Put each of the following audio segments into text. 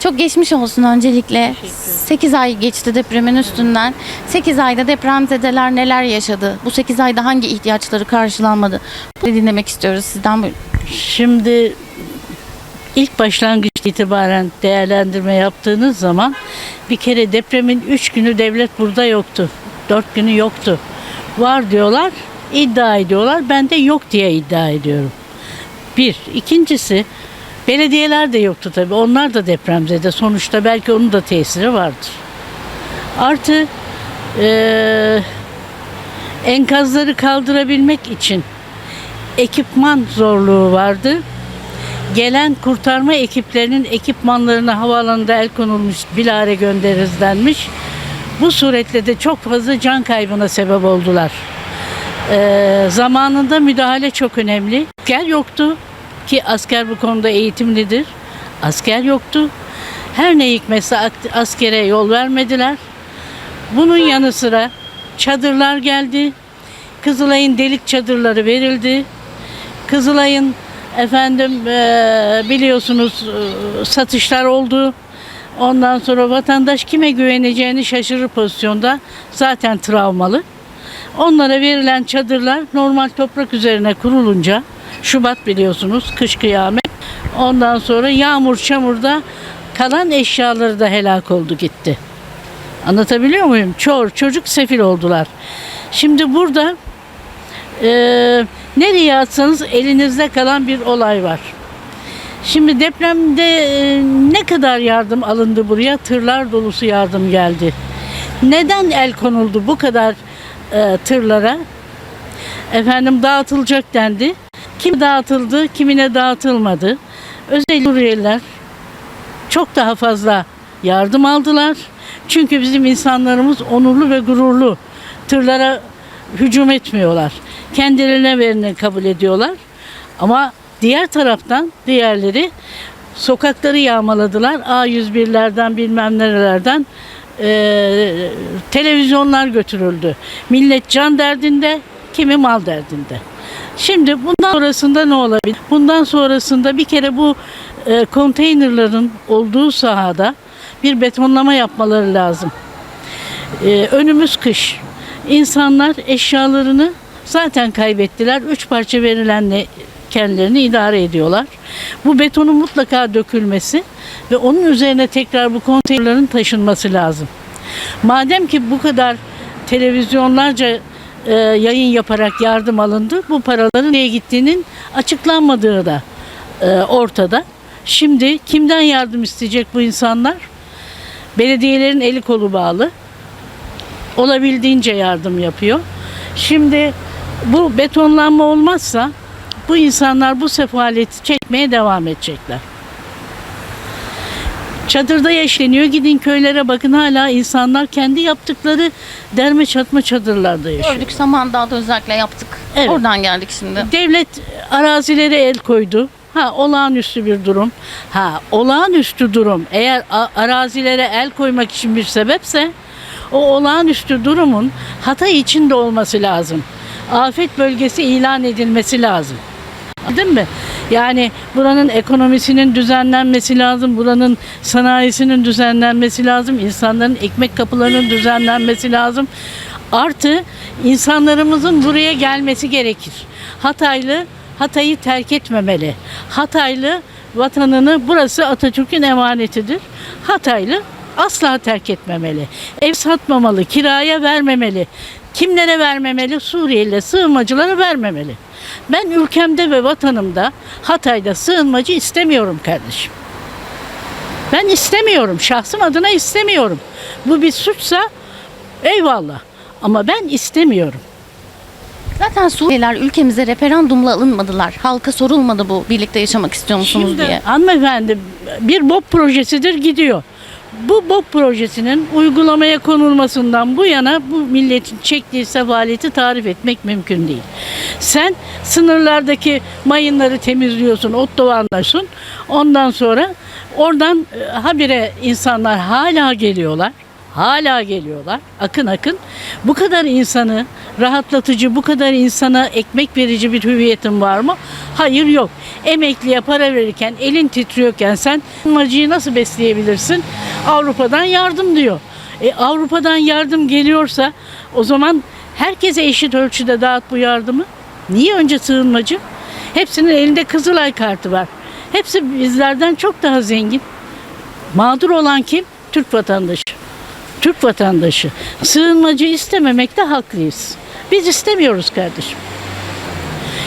Çok geçmiş olsun öncelikle. 8 ay geçti depremin üstünden. 8 ayda depremzedeler neler yaşadı? Bu 8 ayda hangi ihtiyaçları karşılanmadı? Bunu dinlemek istiyoruz sizden. Buyurun. Şimdi ilk başlangıç itibaren değerlendirme yaptığınız zaman bir kere depremin 3 günü devlet burada yoktu. 4 günü yoktu. Var diyorlar, iddia ediyorlar. Ben de yok diye iddia ediyorum. Bir. İkincisi belediyeler de yoktu tabii. Onlar da depremzede. Sonuçta belki onun da tesiri vardır. Artı eee, enkazları kaldırabilmek için ekipman zorluğu vardı. Gelen kurtarma ekiplerinin ekipmanlarına havaalanında el konulmuş bilare göndeririz denmiş. Bu suretle de çok fazla can kaybına sebep oldular. Ee, zamanında müdahale çok önemli. Asker yoktu ki asker bu konuda eğitimlidir. Asker yoktu. Her ne hikmetse askere yol vermediler. Bunun yanı sıra çadırlar geldi. Kızılay'ın delik çadırları verildi. Kızılay'ın efendim eee, biliyorsunuz eee, satışlar oldu. Ondan sonra vatandaş kime güveneceğini şaşırır pozisyonda. Zaten travmalı. Onlara verilen çadırlar normal toprak üzerine kurulunca Şubat biliyorsunuz kış kıyamet. Ondan sonra yağmur çamurda kalan eşyaları da helak oldu gitti. Anlatabiliyor muyum? Çor, çocuk sefil oldular. Şimdi burada eee, nereye atsanız elinizde kalan bir olay var. Şimdi depremde e, ne kadar yardım alındı buraya? Tırlar dolusu yardım geldi. Neden el konuldu bu kadar e, tırlara? Efendim dağıtılacak dendi. Kim dağıtıldı, kimine dağıtılmadı. Özel Suriyeliler çok daha fazla yardım aldılar. Çünkü bizim insanlarımız onurlu ve gururlu. Tırlara hücum etmiyorlar. Kendilerine vereni kabul ediyorlar. Ama diğer taraftan diğerleri sokakları yağmaladılar. A101'lerden bilmem nerelerden eee, televizyonlar götürüldü. Millet can derdinde, kimi mal derdinde. Şimdi bundan sonrasında ne olabilir? Bundan sonrasında bir kere bu e, konteynerların olduğu sahada bir betonlama yapmaları lazım. E, önümüz kış. İnsanlar eşyalarını zaten kaybettiler. Üç parça verilenle kendilerini idare ediyorlar. Bu betonun mutlaka dökülmesi ve onun üzerine tekrar bu konteynerlerin taşınması lazım. Madem ki bu kadar televizyonlarca e, yayın yaparak yardım alındı, bu paraların nereye gittiğinin açıklanmadığı da e, ortada. Şimdi kimden yardım isteyecek bu insanlar? Belediyelerin eli kolu bağlı. Olabildiğince yardım yapıyor. Şimdi bu betonlanma olmazsa bu insanlar bu sefaleti çekmeye devam edecekler. Çadırda yaşanıyor. Gidin köylere bakın hala insanlar kendi yaptıkları derme çatma çadırlarda yaşıyor. Gördük Samandağ'da özellikle yaptık. Evet. Oradan geldik şimdi. Devlet arazilere el koydu. Ha olağanüstü bir durum. Ha olağanüstü durum eğer arazilere el koymak için bir sebepse o olağanüstü durumun Hatay içinde olması lazım. Afet bölgesi ilan edilmesi lazım. Değil mi? Yani buranın ekonomisinin düzenlenmesi lazım, buranın sanayisinin düzenlenmesi lazım, insanların ekmek kapılarının düzenlenmesi lazım. Artı insanlarımızın buraya gelmesi gerekir. Hataylı Hatay'ı terk etmemeli. Hataylı vatanını burası Atatürk'ün emanetidir. Hataylı asla terk etmemeli. Ev satmamalı, kiraya vermemeli. Kimlere vermemeli? Suriyeli sığınmacılara vermemeli. Ben ülkemde ve vatanımda Hatay'da sığınmacı istemiyorum kardeşim. Ben istemiyorum. Şahsım adına istemiyorum. Bu bir suçsa eyvallah. Ama ben istemiyorum. Zaten Suriyeliler ülkemize referandumla alınmadılar. Halka sorulmadı bu birlikte yaşamak istiyor musunuz Şimdi diye. hanımefendi bir BOP projesidir gidiyor. Bu BOP projesinin uygulamaya konulmasından bu yana bu milletin çektiği sefaleti tarif etmek mümkün değil. Sen sınırlardaki mayınları temizliyorsun, otto anlaşın. Ondan sonra oradan e, habire insanlar hala geliyorlar. Hala geliyorlar. Akın akın. Bu kadar insanı rahatlatıcı, bu kadar insana ekmek verici bir hüviyetin var mı? Hayır yok. Emekliye para verirken, elin titriyorken sen acıyı nasıl besleyebilirsin? Avrupa'dan yardım diyor. E, Avrupa'dan yardım geliyorsa o zaman herkese eşit ölçüde dağıt bu yardımı. Niye önce sığınmacı? Hepsinin elinde Kızılay kartı var. Hepsi bizlerden çok daha zengin. Mağdur olan kim? Türk vatandaşı. Türk vatandaşı. Sığınmacı istememekte haklıyız. Biz istemiyoruz kardeşim.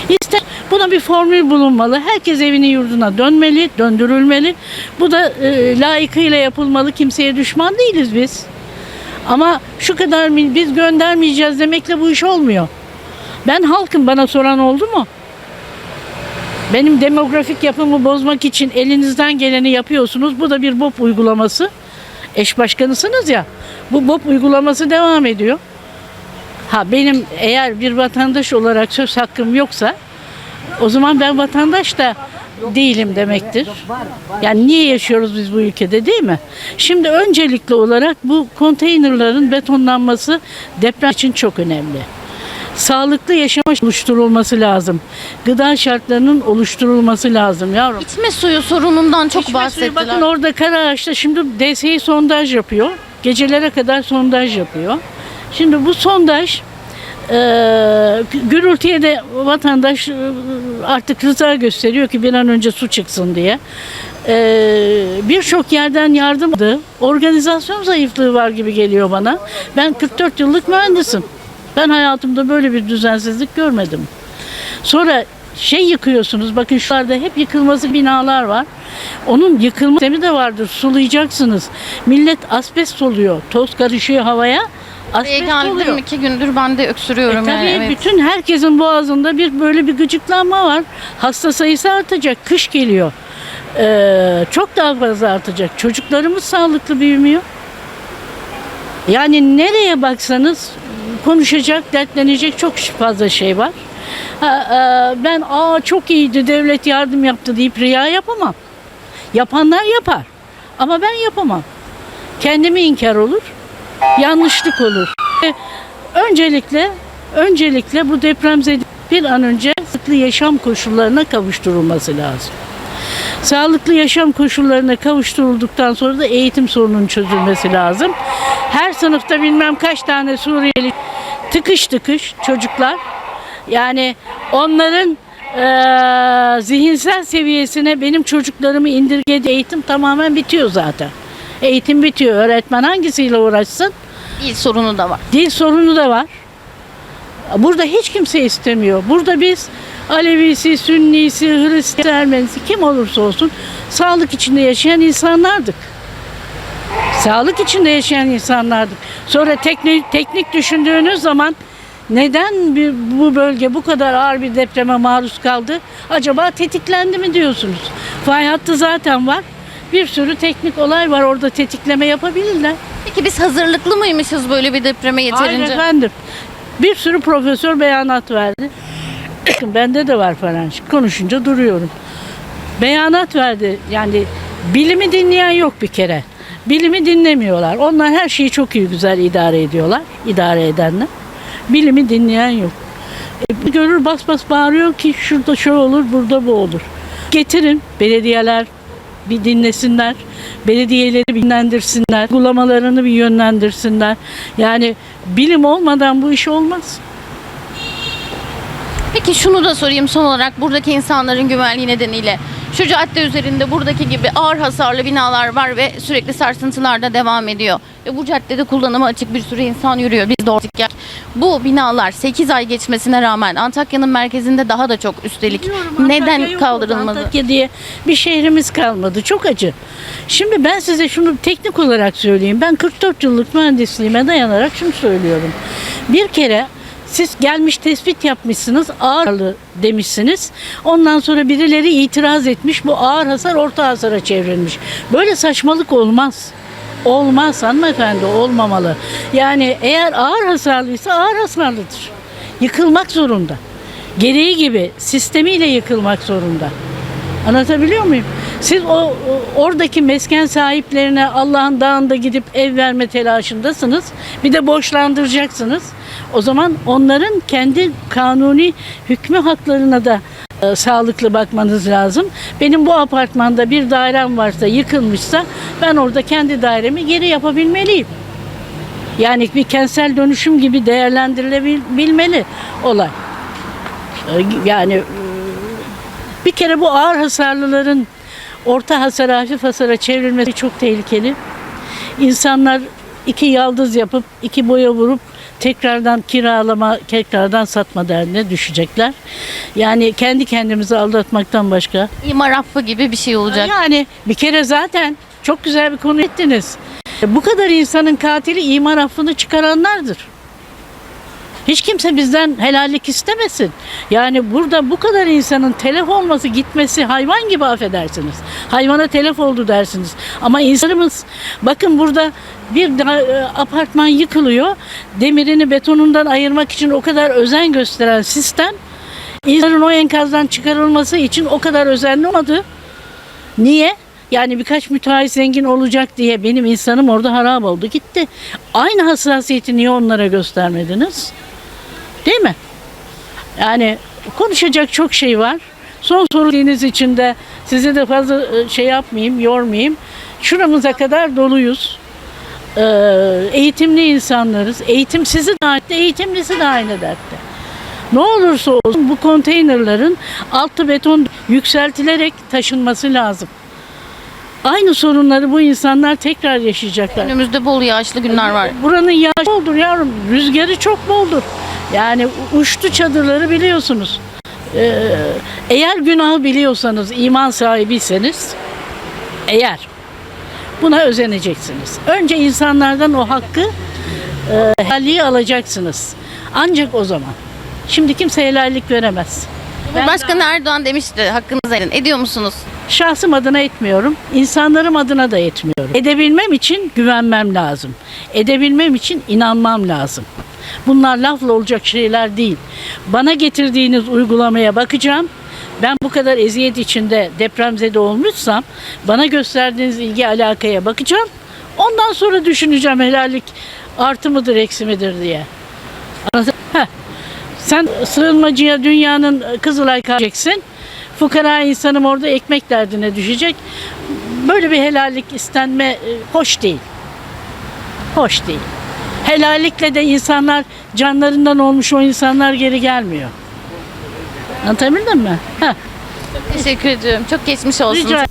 İste, buna bir formül bulunmalı. Herkes evini yurduna dönmeli, döndürülmeli. Bu da e, layıkıyla yapılmalı. Kimseye düşman değiliz biz. Ama şu kadar biz göndermeyeceğiz demekle bu iş olmuyor. Ben halkım bana soran oldu mu? Benim demografik yapımı bozmak için elinizden geleni yapıyorsunuz. Bu da bir BOP uygulaması. Eş başkanısınız ya. Bu BOP uygulaması devam ediyor. Ha benim eğer bir vatandaş olarak söz hakkım yoksa o zaman ben vatandaş da değilim demektir. Yani niye yaşıyoruz biz bu ülkede değil mi? Şimdi öncelikli olarak bu konteynerların betonlanması deprem için çok önemli. Sağlıklı yaşam oluşturulması lazım. Gıda şartlarının oluşturulması lazım yavrum. İçme suyu sorunundan çok İçme suyu, bahsettiler. bakın orada Karaağaç'ta şimdi DSİ sondaj yapıyor. Gecelere kadar sondaj yapıyor. Şimdi bu sondaj e, gürültüye de vatandaş e, artık rıza gösteriyor ki bir an önce su çıksın diye. E, Birçok yerden yardım aldı. Organizasyon zayıflığı var gibi geliyor bana. Ben 44 yıllık mühendisim. Ben hayatımda böyle bir düzensizlik görmedim. Sonra şey yıkıyorsunuz. Bakın şurada hep yıkılması binalar var. Onun yıkılma sistemi de vardır. Sulayacaksınız. Millet asbest soluyor. Toz karışıyor havaya. Buraya Asbest geldim oluyor. iki gündür ben de E öksürüyorum tabii yani. Evet. bütün herkesin boğazında bir böyle bir gıcıklanma var. Hasta sayısı artacak. Kış geliyor. Ee, çok daha fazla artacak. Çocuklarımız sağlıklı büyümüyor. Yani nereye baksanız konuşacak, dertlenecek çok fazla şey var. E, ben aa çok iyiydi devlet yardım yaptı deyip riya yapamam. Yapanlar yapar. Ama ben yapamam. Kendimi inkar olur. Yanlışlık olur. E, Öncelikle öncelikle bu depremzede bir an önce sağlıklı yaşam koşullarına kavuşturulması lazım. Sağlıklı yaşam koşullarına kavuşturulduktan sonra da eğitim sorununun çözülmesi lazım. Her sınıfta bilmem kaç tane Suriyeli tıkış tıkış çocuklar. Yani onların eee, zihinsel seviyesine benim çocuklarımı indirgedi eğitim tamamen bitiyor zaten. Eğitim bitiyor. Öğretmen hangisiyle uğraşsın? Dil sorunu da var. Dil sorunu da var. Burada hiç kimse istemiyor. Burada biz Alevisi, Sünnisi, Hristiyan, Ermenisi kim olursa olsun sağlık içinde yaşayan insanlardık. Sağlık içinde yaşayan insanlardık. Sonra teknik, teknik düşündüğünüz zaman neden bir, bu bölge bu kadar ağır bir depreme maruz kaldı? Acaba tetiklendi mi diyorsunuz? Fay hattı zaten var. Bir sürü teknik olay var orada tetikleme yapabilirler. Peki biz hazırlıklı mıymışız böyle bir depreme Hayır yeterince? efendim. Bir sürü profesör beyanat verdi. Bende de var falan. Konuşunca duruyorum. Beyanat verdi. Yani bilimi dinleyen yok bir kere. Bilimi dinlemiyorlar. Onlar her şeyi çok iyi güzel idare ediyorlar. idare edenler. Bilimi dinleyen yok. E, görür bas bas bağırıyor ki şurada şu olur, burada bu olur. Getirin belediyeler bir dinlesinler. Belediyeleri bir yönlendirsinler. Uygulamalarını bir yönlendirsinler. Yani bilim olmadan bu iş olmaz. Peki şunu da sorayım son olarak buradaki insanların güvenliği nedeniyle. Şu cadde üzerinde buradaki gibi ağır hasarlı binalar var ve sürekli sarsıntılar da devam ediyor. Ve bu caddede kullanıma açık bir sürü insan yürüyor. Biz de ortak Bu binalar 8 ay geçmesine rağmen Antakya'nın merkezinde daha da çok üstelik. Neden kaldırılmadı? Antakya diye bir şehrimiz kalmadı. Çok acı. Şimdi ben size şunu teknik olarak söyleyeyim. Ben 44 yıllık mühendisliğime dayanarak şunu söylüyorum. Bir kere siz gelmiş tespit yapmışsınız, ağırlı demişsiniz. Ondan sonra birileri itiraz etmiş, bu ağır hasar orta hasara çevrilmiş. Böyle saçmalık olmaz. Olmaz hanımefendi, olmamalı. Yani eğer ağır hasarlıysa ağır hasarlıdır. Yıkılmak zorunda. Gereği gibi sistemiyle yıkılmak zorunda. Anlatabiliyor muyum? Siz o, oradaki mesken sahiplerine Allah'ın dağında gidip ev verme telaşındasınız. Bir de borçlandıracaksınız. O zaman onların kendi kanuni hükmü haklarına da e, sağlıklı bakmanız lazım. Benim bu apartmanda bir dairem varsa yıkılmışsa ben orada kendi dairemi geri yapabilmeliyim. Yani bir kentsel dönüşüm gibi değerlendirilebilmeli olay. E, Yani e, bir kere bu ağır hasarlıların orta hasara, hafif hasara çevrilmesi çok tehlikeli. İnsanlar iki yaldız yapıp, iki boya vurup tekrardan kiralama, tekrardan satma derdine düşecekler. Yani kendi kendimizi aldatmaktan başka. İmar affı gibi bir şey olacak. Yani bir kere zaten çok güzel bir konu ettiniz. Bu kadar insanın katili imar affını çıkaranlardır. Hiç kimse bizden helallik istemesin. Yani burada bu kadar insanın telef olması, gitmesi hayvan gibi affedersiniz. Hayvana telef oldu dersiniz. Ama insanımız bakın burada bir e, apartman yıkılıyor. Demirini betonundan ayırmak için o kadar özen gösteren sistem insanın o enkazdan çıkarılması için o kadar özenli olmadı. Niye? Yani birkaç müteahhit zengin olacak diye benim insanım orada harap oldu gitti. Aynı hassasiyeti niye onlara göstermediniz? Değil mi? Yani konuşacak çok şey var. Son sorduğunuz için de sizi de fazla e, şey yapmayayım, yormayayım. Şuramıza kadar doluyuz. Ee, eğitimli insanlarız. Eğitimsizi de aynı, eğitimlisi de aynı dertte. Ne olursa olsun bu konteynerların altı beton yükseltilerek taşınması lazım. Aynı sorunları bu insanlar tekrar yaşayacaklar. Önümüzde bol yağışlı günler var. Buranın yağış boldur yavrum. Rüzgarı çok boldur. Yani uçtu çadırları biliyorsunuz. Ee, eğer günahı biliyorsanız, iman sahibiyseniz, eğer buna özeneceksiniz. Önce insanlardan o hakkı, e, helalliği alacaksınız. Ancak o zaman. Şimdi kimse helallik veremez. Cumhurbaşkanı Erdoğan demişti hakkınızı helal ediyor musunuz? Şahsım adına etmiyorum, insanlarım adına da etmiyorum. Edebilmem için güvenmem lazım. Edebilmem için inanmam lazım. Bunlar lafla olacak şeyler değil. Bana getirdiğiniz uygulamaya bakacağım. Ben bu kadar eziyet içinde depremzede olmuşsam bana gösterdiğiniz ilgi alakaya bakacağım. Ondan sonra düşüneceğim helallik artı mıdır eksi midir diye. Heh. Sen sığınmacıya dünyanın kızılay kayacaksın. Fukara insanım orada ekmek derdine düşecek. Böyle bir helallik istenme e, hoş değil. Hoş değil. Helallikle de insanlar canlarından olmuş o insanlar geri gelmiyor. Anlatabildim mi? Heh, Teşekkür ediyorum. Çok geçmiş olsun. rica